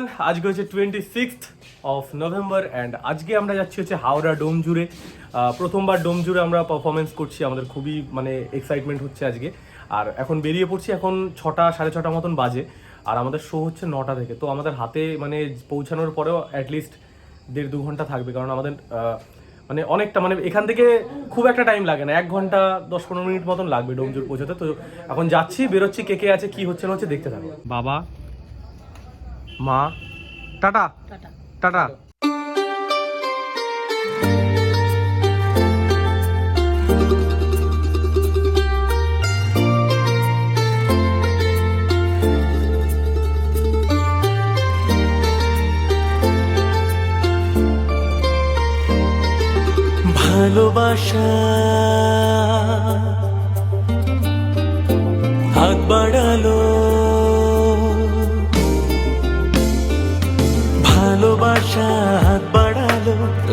Everyone আজকে হচ্ছে twenty sixth of November and আজকে আমরা যাচ্ছি হচ্ছে হাওড়া ডোম জুড়ে। প্রথমবার ডোম জুড়ে আমরা পারফরমেন্স করছি, আমাদের খুবই মানে এক্সাইটমেন্ট হচ্ছে আজকে। আর এখন বেরিয়ে পড়ছি এখন ছটা, সাড়ে ছটা মতন বাজে, আর আমাদের শো হচ্ছে নটা থেকে। তো আমাদের হাতে মানে পৌঁছানোর পরেও অ্যাটলিস্ট দেড় দু ঘণ্টা থাকবে, কারণ আমাদের মানে অনেকটা মানে এখান থেকে খুব একটা টাইম লাগে না, এক ঘণ্টা, দশ পনেরো মিনিট মতন লাগবে ডোমজুর পৌঁছাতে। তো এখন যাচ্ছি, বেরোচ্ছি, কে কে আছে, কি হচ্ছে না হচ্ছে দেখতে থাকো। বাবা মা। টাটা। টাটা। ভালোবাসা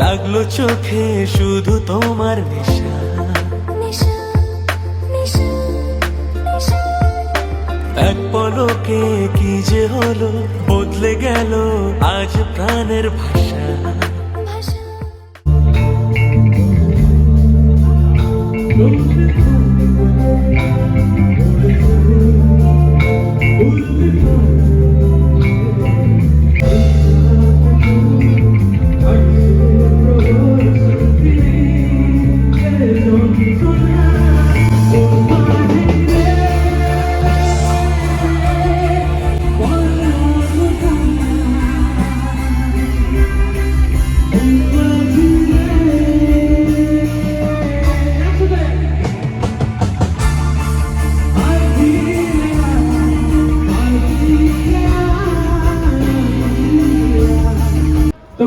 লাগল চোখে শুধু তোমার নেশা। এক পলকে কি যে হলো বদলে গেল আজ প্রাণের ভাষা।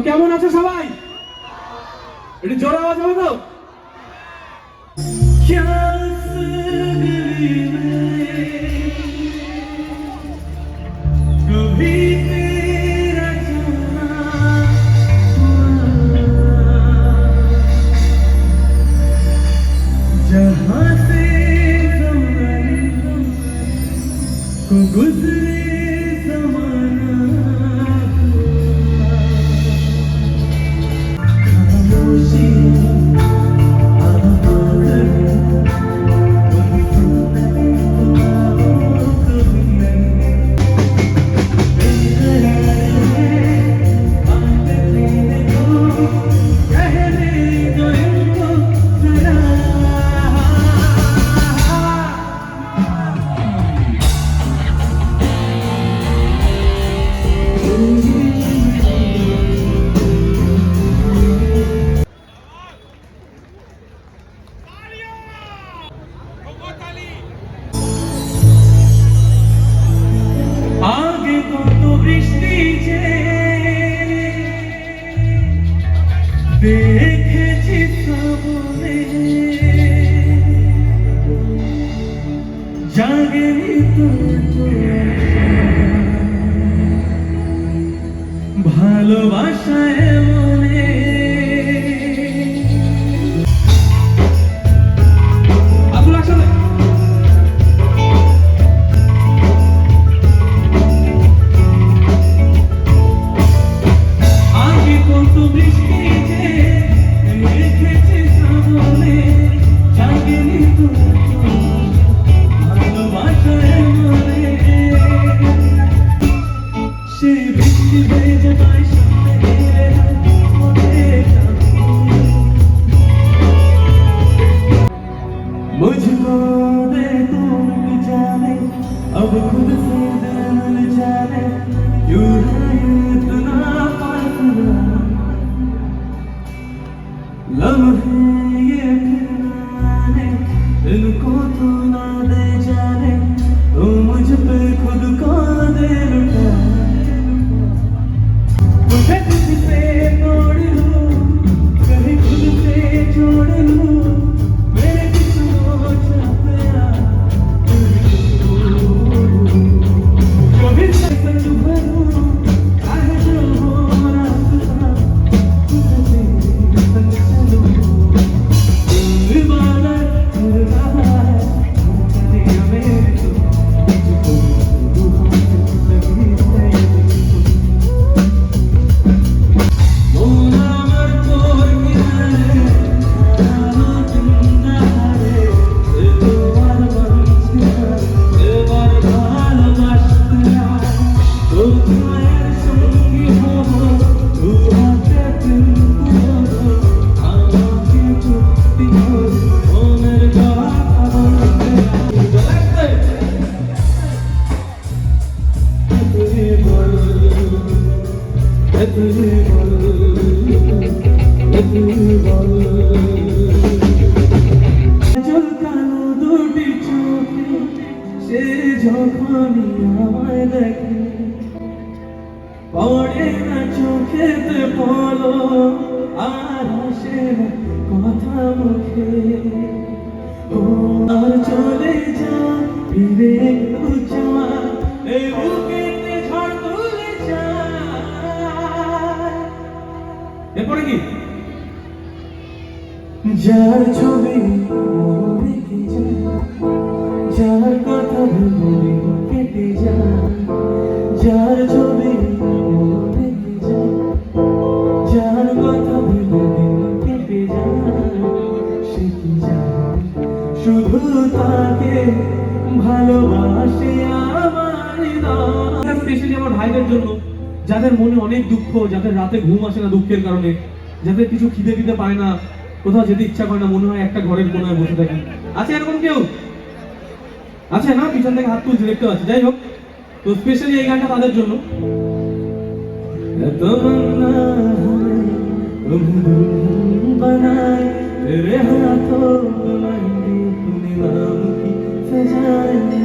কেমন আছে সবাই? একটু জোর আওয়াজ হবে তো? জাগেনি তো इनको तू ना दे जाने तू मुझ पे खुद को আসে কথা মুখে ও আর চলে যা ফিরে একটু এই বুকেতে ঝড় তুলে যায়। এরপরে কি যার ছবি মনে রেখে যার কথা ভুলে কেটে যায়, যার ছবি মনে রেখে যার কথা ভুলে স্পেশালি আমার ভাইদের জন্য যাদের মনে অনেক দুঃখ যাদের রাতে ঘুম আসে না দুঃখের কারণে যাদের কিছু খিদে দিতে পায় না কোথাও যেতে ইচ্ছা করে না মনে হয় একটা ঘরের কোনায় বসে থাকি। আছে এরকম কেউ? আছে না? পিছন থেকে হাত তুলছে দেখতে পাচ্ছি। যাই হোক তো স্পেশালি এই গানটা তাদের জন্য। বানায় your.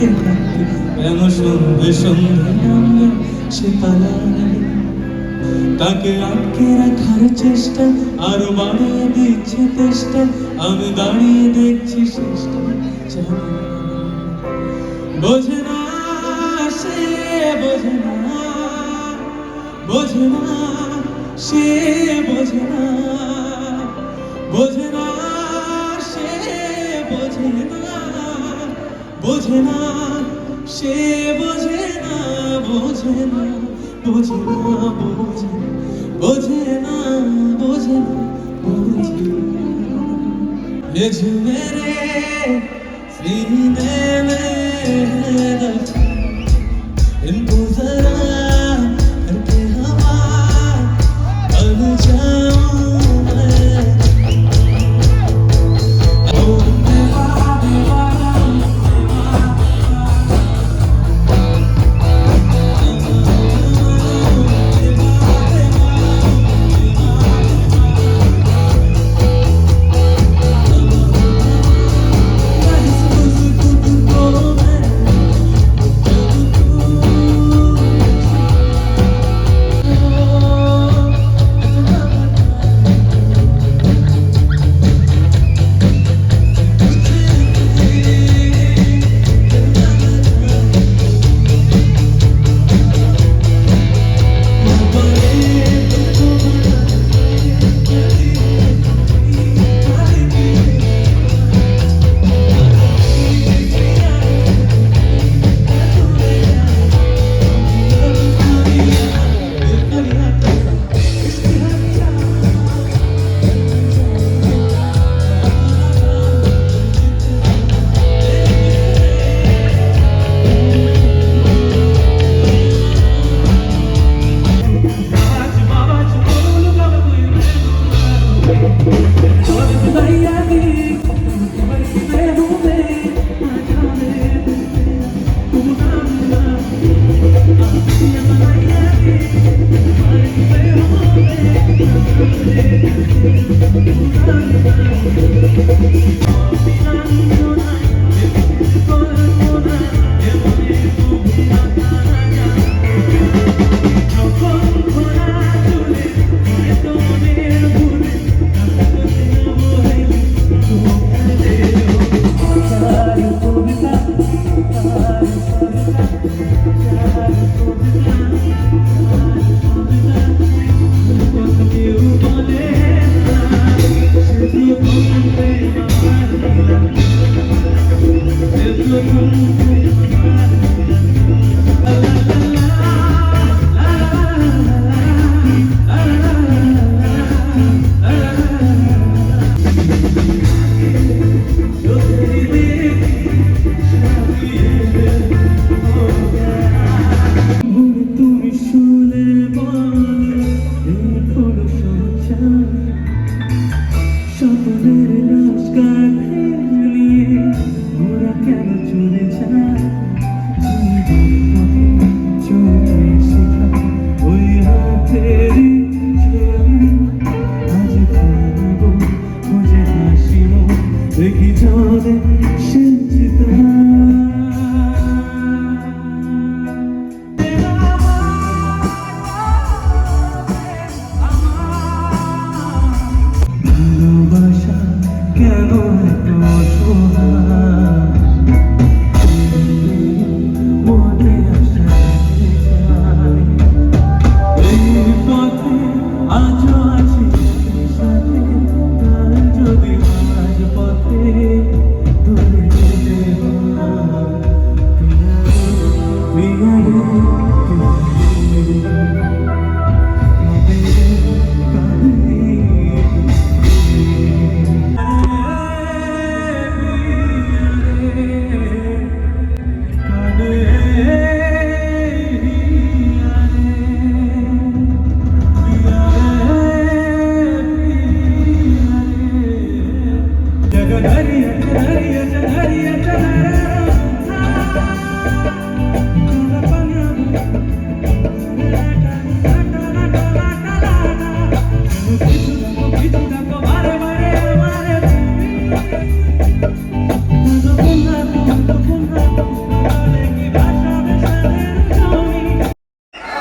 কেন সন্ধে সন্ধে সে পালায় তাকে আটকে রাখার চেষ্টা, আরও বাড়িয়ে দিচ্ছে চেষ্টা আমি দাঁড়িয়ে দেখছি চেষ্টা বোঝে না সে, বোঝে না। বোঝে না সে, বোঝে না। বোঝে না বোঝে না, সে বোঝে না বোঝে না বোঝে না, বোঝে বোঝে না বোঝে না বোঝে না। রে শ্রী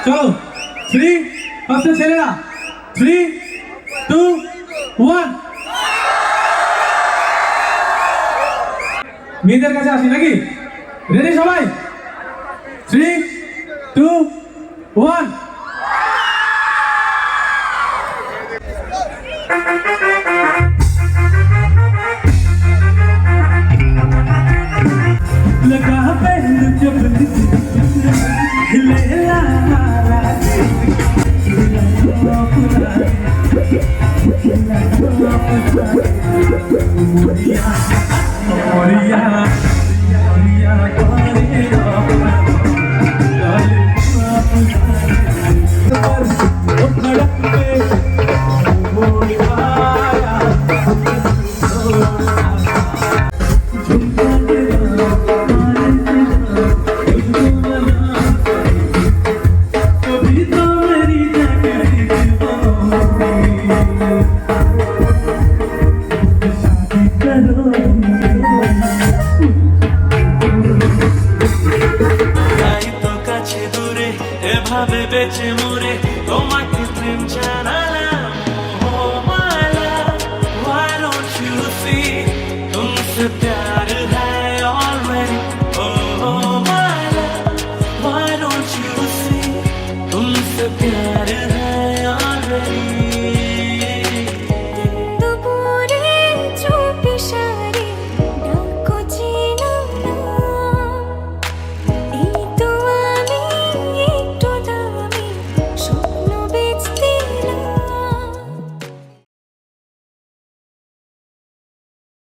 চলো থ্রি ফার্স্টে ছেলেরা থ্রি টু ওয়ান মেয়েদের কাছে আসি নাকি? রেডি সবাই? Three two one